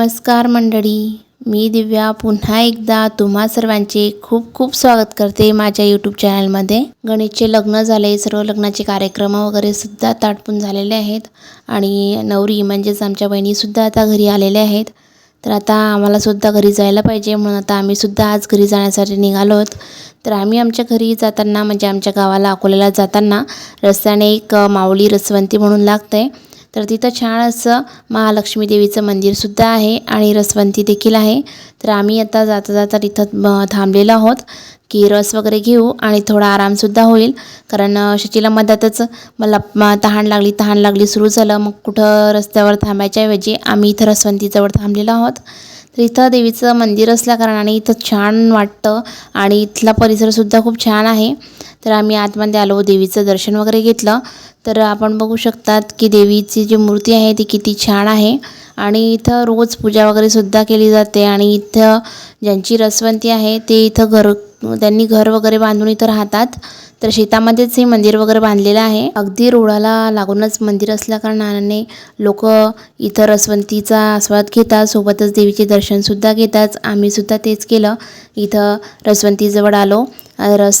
नमस्कार मंडळी मी दिव्या पुन्हा एकदा तुम्हा सर्वांचे खूप खूप स्वागत करते माझ्या यूट्यूब चॅनलमध्ये गणेशचे लग्न झाले सर्व लग्नाचे कार्यक्रम वगैरे सुद्धा ताटपून झालेले आहेत. आणि नवरी म्हणजेच आमच्या बहिणीसुद्धा आता घरी आलेल्या आहेत. तर आता आम्हालासुद्धा घरी जायला पाहिजे म्हणून आता आम्हीसुद्धा आज घरी जाण्यासाठी निघालो आहोत. तर आम्ही आमच्या घरी जाताना म्हणजे आमच्या गावाला अकोल्याला जाताना रस्त्याने एक माऊली रसवंती म्हणून लागतं. आहे तर तिथं छान असं महालक्ष्मी देवीचं मंदिरसुद्धा आहे आणि रसवंती देखील आहे. तर आम्ही आता जाता जाता तिथं थांबलेलो आहोत की रस वगैरे घेऊ आणि थोडा आरामसुद्धा होईल. कारण शचीला मधातच मला तहान लागली तहान लागली सुरू झालं. मग कुठं रस्त्यावर थांबायच्या ऐवजी आम्ही इथं रसवंतीजवळ थांबलेलो आहोत. तर इथं देवीचं मंदिर असल्याकारणाने इथं छान वाटतं आणि इथला परिसरसुद्धा खूप छान आहे. तर आम्ही आतमध्ये आलो देवीचं दर्शन वगैरे घेतलं. तर आपण बघू शकतात की देवीची जी मूर्ती आहे ती किती छान आहे. आणि इथं रोज पूजा वगैरे सुद्धा केली जाते आणि इथं ज्यांची रसवंती आहे ते इथं घर त्यांनी घर वगैरे बांधून इथं राहतात. तर शेतामध्येच हे मंदिर वगैरे बांधलेलं आहे. अगदी रोडाला लागूनच मंदिर असल्याकारणाने लोक इथं रसवंतीचा आस्वाद घेतात सोबतच देवीचे दर्शनसुद्धा घेतात. आम्हीसुद्धा तेच केलं. इथं रसवंतीजवळ आलो. रस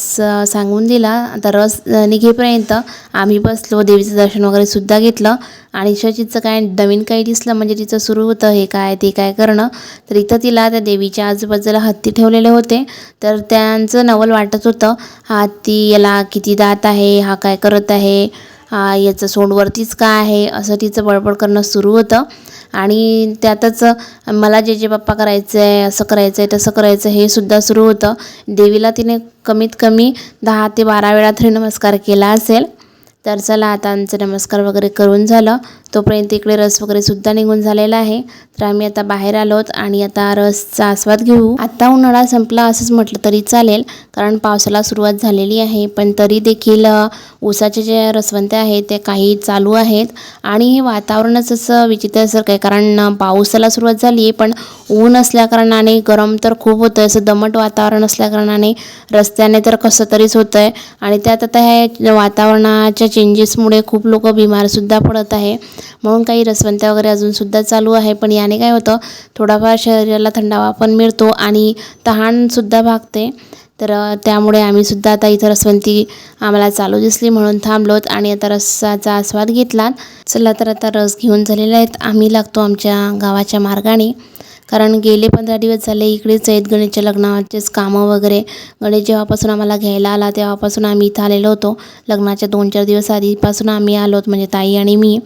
सांगून दिला. आता रस निघेपर्यंत आम्ही बसलो देवीचं दर्शन वगैरे सुद्धा घेतलं. आणि शचीचं काय नवीन काही दिसलं म्हणजे तिचं सुरू होतं हे काय ते काय करणं. तर इथं तिला त्या देवीच्या आजूबाजूला हत्ती ठेवलेले होते. तर त्यांचं नवल वाटत होतं हा हत्ती याला किती दात आहे हा काय करत आहे हा याचं सोंडवरतीच का आहे असं तिचं बडबड करणं सुरू होतं. आणि त्यातच मला जे जे बाप्पा करायचं आहे असं करायचं आहे तसं करायचं हे सुद्धा सुरू होतं. देवीला तिने कमीत कमी दहा ते बारा वेळा तरी नमस्कार केला असेल. तर चला आता आमचं नमस्कार वगैरे करून झालं. तोपर्यंत इकडे रस वगैरे सुद्धा निघून झालेला आहे. तर आम्ही आता बाहेर आलोत आणि आता रसचा आस्वाद घेऊ. आता उन्हाळा संपला असंच म्हटलं तरी चालेल. कारण पावसाला सुरुवात झालेली आहे पण तरी देखील ऊसाचे जे रसवंते आहेत ते काही चालू आहेत. आणि हे वातावरणच असं विचित्रसारखं आहे कारण पावसाला सुरुवात झाली आहे पण ऊन असल्याकारणाने गरम तर खूप होतं असं दमट वातावरण असल्याकारणाने रस्त्याने तर कसं तरीच होतं आहे आणि त्यात आता ह्या वातावरणाच्या चेंजेसमुळे खूप लोक बिमारसुद्धा पडत आहे. म्हणून काही रसवंत्या वगैरे अजूनसुद्धा चालू आहे पण याने काय होतं थोडाफार शरीराला थंडावा पण मिळतो आणि तहानसुद्धा भागते. तर त्यामुळे आम्हीसुद्धा आता इथं रसवंती आम्हाला चालू दिसली म्हणून थांबलोत आणि आता रसाचा आस्वाद घेतला चला तर आता रस घेऊन झालेला आहेत. आम्ही लागतो आमच्या गावाच्या मार्गाने. कारण गेले पंधरा दिवस झाले इकडेच आहेत गणेशच्या लग्नाचेच कामं वगैरे. गणेश जेव्हापासून आम्हाला घ्यायला आला तेव्हापासून आम्ही इथं आलेलो होतो. लग्नाच्या दोन चार दिवस आधीपासून आम्ही आलोत म्हणजे ताई आणि मी.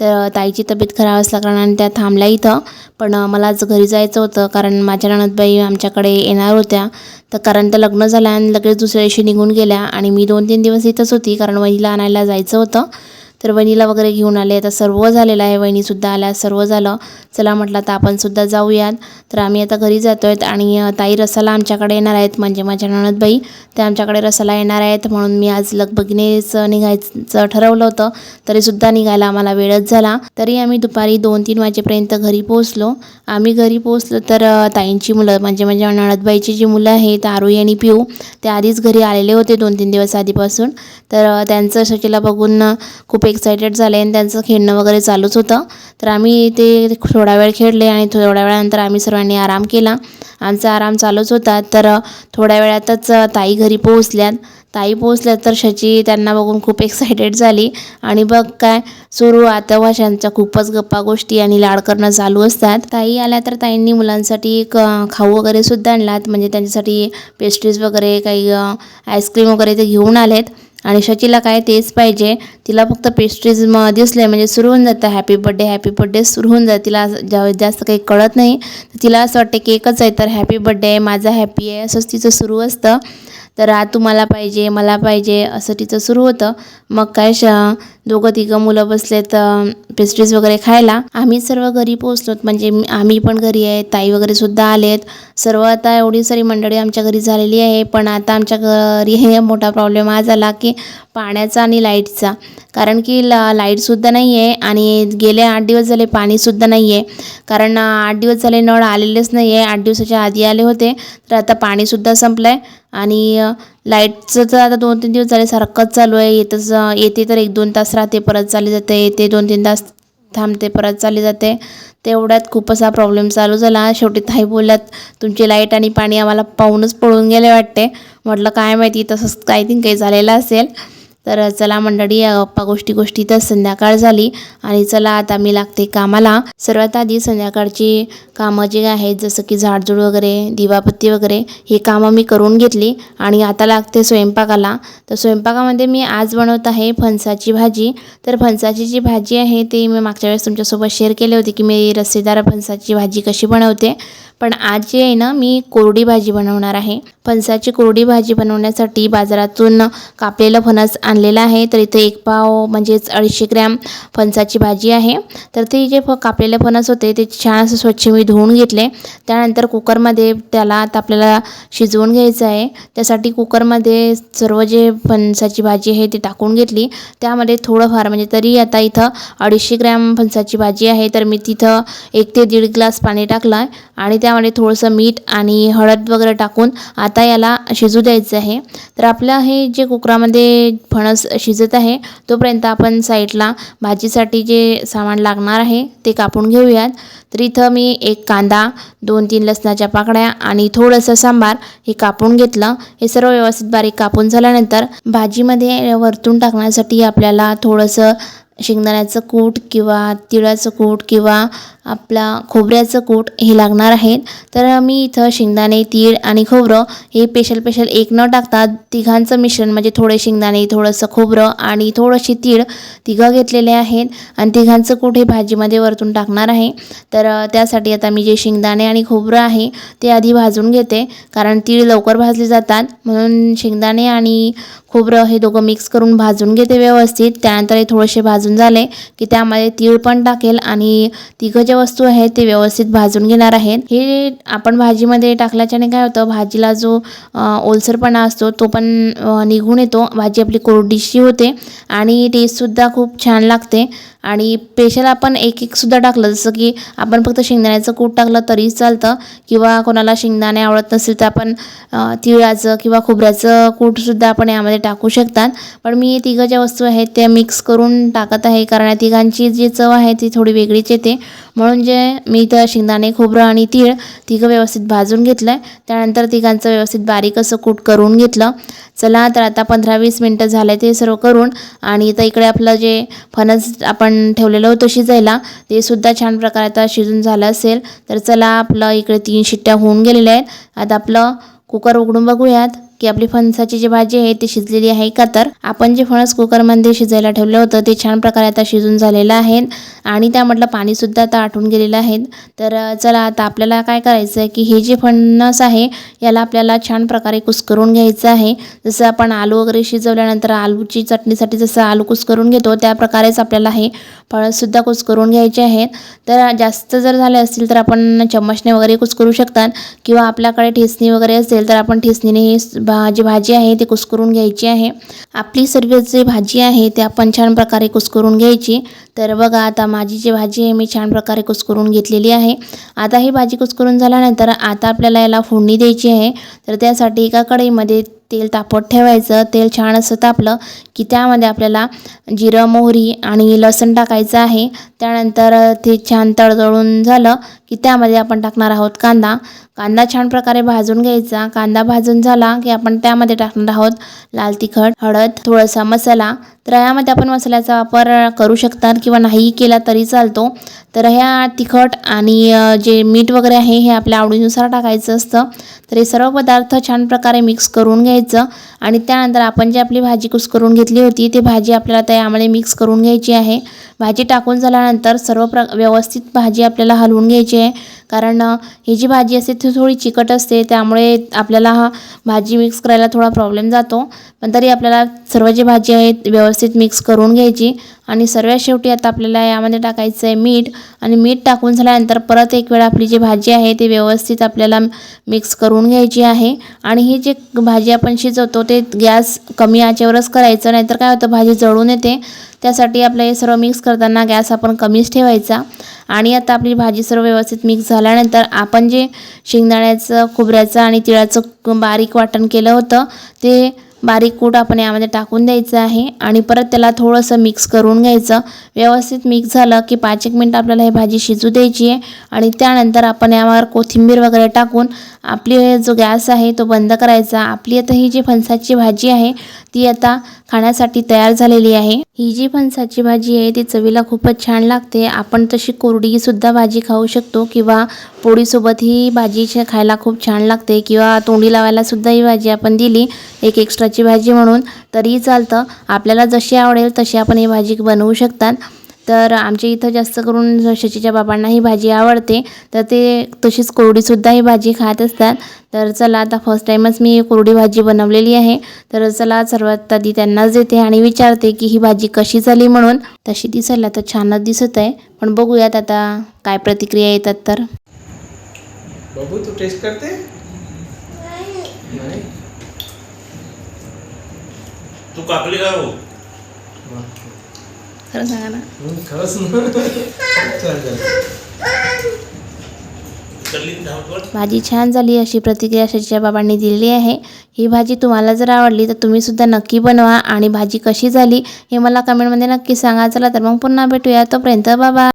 तर ताईची तब्येत खराब असल्याकारणाने त्या थांबल्या इथं. पण मला आज घरी जायचं होतं कारण माझ्या नणदबाई आमच्याकडे येणार होत्या. तर कारण तर लग्न झालं आणि लगेच दुसऱ्या दिवशी निघून गेल्या आणि मी दोन तीन दिवस इथंच होती कारण वहिनीला आणायला जायचं होतं. तर वहिनीला वगैरे घेऊन आले. आता सर्व झालेलं आहे. वहिनीसुद्धा आल्या. सर्व झालं. चला म्हटलं आता आपणसुद्धा जाऊयात. तर आम्ही आता घरी जातो आहेत आणि ताई रसाला आमच्याकडे येणार आहेत. म्हणजे माझ्या नणदबाई त्या आमच्याकडे रसाला येणार आहेत. म्हणून मी आज लगबगीनेच निघायचं ठरवलं होतं. तरीसुद्धा निघायला आम्हाला वेळच झाला. तरी आम्ही दुपारी दोन तीन वाजेपर्यंत घरी पोहोचलो. आम्ही घरी पोहोचलो तर ताईंची मुलं म्हणजे माझ्या नणदबाईची जी मुलं आहेत आरोई आणि पिऊ ते आधीच घरी आलेले होते दोन तीन दिवस आधीपासून. तर त्यांचं शचीला बघून खूप एक्सायटेड झाले आणि त्यांचं खेळणं वगैरे चालूच होतं. तर आम्ही ते थोडा वेळ खेळले आणि थोड्या वेळानंतर आम्ही सर्वांनी आराम केला. आमचा आराम चालूच होता. तर थोड्या वेळातच ताई घरी पोहोचल्यात. ताई पोहोचल्या तर शची त्यांना बघून खूप एक्सायटेड झाली. आणि बघ काय सुरू आता भाषांच्या खूपच गप्पा गोष्टी आणि लाड करणं चालू असतात. ताई आल्या तर ताईंनी मुलांसाठी एक खाऊ वगैरे सुद्धा आणलात. म्हणजे त्यांच्यासाठी पेस्ट्रीज वगैरे काही आईस्क्रीम वगैरे ते घेऊन आलेत. आणि शचीला काय तेच पाहिजे. तिला फक्त पेस्ट्रीज म दिसले म्हणजे सुरू होऊन जातं. हॅपी बड्डे हॅपी बड्डे सुरू होऊन जातं. तिला असं जा जास्त काही कळत नाही तर तिला असं वाटतं केकच आहे तर हॅपी बड्डे आहे माझा हॅपी आहे. असंच तिचं सुरू असतं. तर आ तू मला पाहिजे मला पाहिजे असं तिचं सुरू होतं. मग काय श दोघं तिघं मुलं बसलेत पेस्ट्रीज वगैरे खायला. आम्ही सर्व घरी पोहोचलोत. म्हणजे मी- आम्ही पण घरी आहे. ताई वगैरे सुद्धा आलेत. सर्व आता एवढी सारी मंडळी आमच्या घरी झालेली आहे. पण आता आमच्या घरी हे मोठा प्रॉब्लेम हा झाला की पाण्याचा आणि लाईटचा. कारण की ला लाईटसुद्धा नाही आहे आणि गेले आठ दिवस झाले पाणीसुद्धा नाही आहे कारण आठ दिवस झाले नळ आलेलेच नाही आहे आठ दिवसाच्या आधी आले होते. तर आता पाणीसुद्धा संपलं आहे आणि लाईटचं तर आता दोन तीन दिवस झाले सारखंच चालू आहे. येतच येते तर एक दोन तास राहते परत चालली जाते. येते दोन तीन तास थांबते परत चालली जाते. तेवढ्यात खूपच हा प्रॉब्लेम चालू झाला. शेवटी ताई बोलल्यात तुमची लाइट आणि पाणी आम्हाला पाहूनच पळून गेले वाटते. म्हटलं काय माहिती तसंच काही थिंक काही झालेलं असेल. तर चला मंडळी या गप्पा गोष्टी गोष्टीतच संध्याकाळ झाली आणि चला आता मी लागते कामाला. सर्वात आधी संध्याकाळची कामं जे आहेत जसं की झाडझूड वगैरे दिवापत्ती वगैरे हे कामं मी करून घेतली आणि आता लागते स्वयंपाकाला. तर स्वयंपाकामध्ये मी आज बनवत आहे फणसाची भाजी. तर फणसाची जी भाजी आहे ती मी मागच्या वेळेस तुमच्यासोबत शेअर केली होती की मी रस्सेदार फणसाची भाजी कशी बनवते. पण आज जी आहे ना मी कोरडी भाजी बनवणार आहे. फणसाची कोरडी भाजी बनवण्यासाठी बाजारातून कापलेलं फणस आणलेलं आहे. तर इथे एक पाव म्हणजेच अडीचशे ग्रॅम फणसाची भाजी आहे. तर ते जे फ कापलेले फणस होते ते छान असं स्वच्छ मी धुवून घेतले. त्यानंतर कुकरमध्ये त्याला आता आपल्याला शिजवून घ्यायचं आहे. त्यासाठी कुकरमध्ये सर्व जे फणसाची भाजी आहे ती टाकून घेतली. त्यामध्ये थोडंफार म्हणजे तरी आता इथं अडीचशे ग्रॅम फणसाची भाजी आहे. तर मी तिथं एक ते दीड ग्लास पाणी टाकलं आहे आणि त्यामध्ये थोडंसं मीठ आणि हळद वगैरे टाकून आता याला शिजू द्यायचं आहे. तर आपलं हे जे कुकरामध्ये फणस शिजत आहे तोपर्यंत आपण साईडला भाजीसाठी जे सामान लागणार आहे ते कापून घेऊयात. तर इथं मी एक कांदा दोन तीन लसणाच्या पाकळ्या आणि थोडंसं सांबार हे कापून घेतलं. हे सर्व व्यवस्थित बारीक कापून झाल्यानंतर भाजीमध्ये वरतून टाकण्यासाठी आपल्याला थोडंसं शेंगदाण्याचं कूट किंवा तिळाचं कूट किंवा आपला खोबऱ्याचं कूट हे लागणार आहेत. तर मी इथं शेंगदाणे तीळ आणि खोबरं हे पेशल पेशल एक न टाकता तिघांचं मिश्रण म्हणजे थोडे शेंगदाणे थोडंसं खोबरं आणि थोडंसे तीळ तिघं घेतलेले आहेत. आणि तिघांचं कूट हे भाजीमध्ये वरतून टाकणार आहे. तर त्यासाठी आता मी जे शेंगदाणे आणि खोबरं आहे ते आधी भाजून घेते. कारण तीळ लवकर भाजले जातात. म्हणून शेंगदाणे आणि खोबरं हे दोघं मिक्स करून भाजून घेते व्यवस्थित. त्यानंतर हे थोडेसे भाजून झाले की त्यामध्ये तीळ पण टाकेल आणि तिघं ज्या वस्तू आहेत ते व्यवस्थित भाजून घेणार आहेत. हे आपण भाजीमध्ये टाकल्याच्याने काय होतं भाजीला जो ओलसरपणा असतो तो पण निघून येतो. भाजी आपली कोरडीशी होते आणि टेस्टसुद्धा खूप छान लागते. आणि स्पेशल आपण एक एक सुद्धा टाकलं जसं की आपण फक्त शेंगदाण्याचं कूट टाकलं तरी चालतं. किंवा कोणाला शेंगदाणे आवडत नसेल तर आपण तिळाचं किंवा खोबऱ्याचं कूटसुद्धा आपण यामध्ये टाकू शकतात. पण मी तिघं ज्या वस्तू आहेत त्या मिक्स करून टाकत आहे. कारण या तिघांची जी चव आहे ती थोडी वेगळीच येते. म्हणून जे मी इथं शेंगदाणे खोबरं आणि तीळ तिघं व्यवस्थित भाजून घेतलं आहे त्यानंतर तिघांचं व्यवस्थित बारीक असं कूट करून घेतलं. चला तर आता पंधरा वीस मिनटं झाले ते सर्व करून आणि तर इकडे आपलं जे फणस आपण ठेवलेलं होतं शिजायला ते सुद्धा छान प्रकारे आता शिजून झालं असेल. तर चला आपलं इकडे तीन शिट्ट्या होऊन गेलेल्या आहेत. आता आपलं कुकर उघडून बघूयात. की आपली फणसाची जी भाजी आहे ती शिजलेली आहे का तर? आपण जे फणस कुकरमध्ये शिजायला ठेवलं होतं ते छान प्रकारे आता शिजून झालेलं आहे. आणि त्यामधलं पाणीसुद्धा आता आटून गेलेलं आहे. तर चला आता आपल्याला काय करायचं आहे की हे जे फणस आहे याला आपल्याला छान प्रकारे कुस्करून घ्यायचं आहे. जसं आपण आलू वगैरे शिजवल्यानंतर आलूची चटणीसाठी जसं आलू कुस्करून घेतो त्या प्रकारेच आपल्याला हे फणससुद्धा कुस्करून घ्यायचे आहेत. तर जास्त जर झाले असतील तर आपण चम्मचने वगैरे कुस्करू शकतात. किंवा आपल्याकडे ठेचणी वगैरे असेल तर आपण ठेचणीने हे भा जी भाजी आहे ती कुस्करून घ्यायची आहे. आपली सर्व जी भाजी आहे ते आपण छान प्रकारे कुस्करून घ्यायची. तर बघा आता माझी जी भाजी आहे मी छान प्रकारे कुस्करून घेतलेली आहे. आता ही भाजी कुस्करून झाल्यानंतर आता आपल्याला याला फोडणी द्यायची आहे. तर त्यासाठी एका कढईमध्ये तेल तापत ठेवायचं. तेल छान असं तापलं की त्यामध्ये आपल्याला जिरं मोहरी आणि लसण टाकायचं आहे. त्यानंतर ते छान तळतळून झालं की त्यामध्ये आपण टाकणार आहोत कांदा. कांदा छान प्रकारे भाजून घ्यायचा. कांदा भाजून झाला की आपण त्यामध्ये टाकणार आहोत लाल तिखट हळद थोडासा मसाला. तर यामध्ये आपण मसाल्याचा वापर करू शकतात किंवा नाही केला तरी चालतो. तर ह्या तिखट आणि जे मीठ वगैरे आहे हे आपल्या आवडीनुसार टाकायचं असतं. तर हे सर्व पदार्थ छान प्रकारे मिक्स करून घ्यायचं. आणि त्यानंतर आपण जी आपली भाजी कुस्करून घेतली होती ती भाजी आपल्याला त्यामध्ये यामध्ये मिक्स करून घ्यायची आहे. भाजी टाकून झाल्यानंतर सर्व प्र व्यवस्थित भाजी आपल्याला हलवून घ्यायची आहे. कारण ही जी भाजी असते ती थोडी चिकट असते. त्यामुळे आपल्याला हा भाजी मिक्स करायला थोडा प्रॉब्लेम जातो. पण तरी आपल्याला सर्व जी भाजी आहे व्यवस्थित मिक्स करून घ्यायची. आणि सर्वात शेवटी आता आपल्याला यामध्ये टाकायचं आहे मीठ. आणि मीठ टाकून झाल्यानंतर परत एक वेळा आपली जी भाजी आहे ती व्यवस्थित आपल्याला मिक्स करून घ्यायची आहे. आणि ही जी भाजी आपण शिजवतो ते गॅस कमी आचेवरच करायचं. नाहीतर काय होतं भाजी जळून येते. त्यासाठी आपलं हे सर्व मिक्स करताना गॅस आपण कमीच ठेवायचा. आणि आता आपली भाजी सर्व व्यवस्थित मिक्स झाल्यानंतर आपण जे शेंगदाण्याचं खोबऱ्याचं आणि तिळाचं बारीक वाटण केलं होतं ते बारीक कूट आपण यामध्ये टाकून द्यायचं आहे आणि परत त्याला थोडंसं मिक्स करून घ्यायचं. व्यवस्थित मिक्स झालं की पाच एक मिनटं आपल्याला ही भाजी शिजू द्यायची आहे. आणि त्यानंतर आपण यावर कोथिंबीर वगैरे टाकून आपली जो गॅस आहे तो बंद करायचा. आपली आता ही जी फणसाची भाजी आहे ती आता खाण्यासाठी तयार झालेली आहे. ही जी फणसाची भाजी आहे ती चवीला खूपच छान लागते. आपण तशी कोरडीसुद्धा भाजी खाऊ शकतो किंवा पोळीसोबत ही भाजी खायला खूप छान लागते किंवा तोंडी लावायलासुद्धा ही भाजी आपण दिली एक एक्स्ट्राची भाजी म्हणून तरीही चालतं. आपल्याला जशी आवडेल तशी आपण ही भाजी बनवू शकतात. तर आमच्या इथं जास्त करून शशीच्या बाबांना ही भाजी आवडते. तर ते तशीच कोरडीसुद्धा ही भाजी खात असतात. तर चला आता फर्स्ट टाईमच मी कोरडी भाजी बनवलेली आहे. तर चला सर्वात आधी त्यांनाच देते आणि विचारते की ही भाजी कशी झाली म्हणून. तशी दिसायला तर छानच दिसत आहे. पण बघूयात आता काय प्रतिक्रिया येतात तर. बघू तू टेस्ट करते? नाही. तू काकली काय हो? वा. खरं सांगा. ना खरंच की? भाजी छान झाली अशी प्रतिक्रिया शशीच्या बाबांनी दिलेली आहे. ही भाजी तुम्हाला जर आवडली तर तुम्ही सुद्धा नक्की बनवा. आणि भाजी कशी झाली हे मला कमेंटमध्ये नक्की सांगा. चला तर मग पुन्हा भेटूया. तोपर्यंत बाबा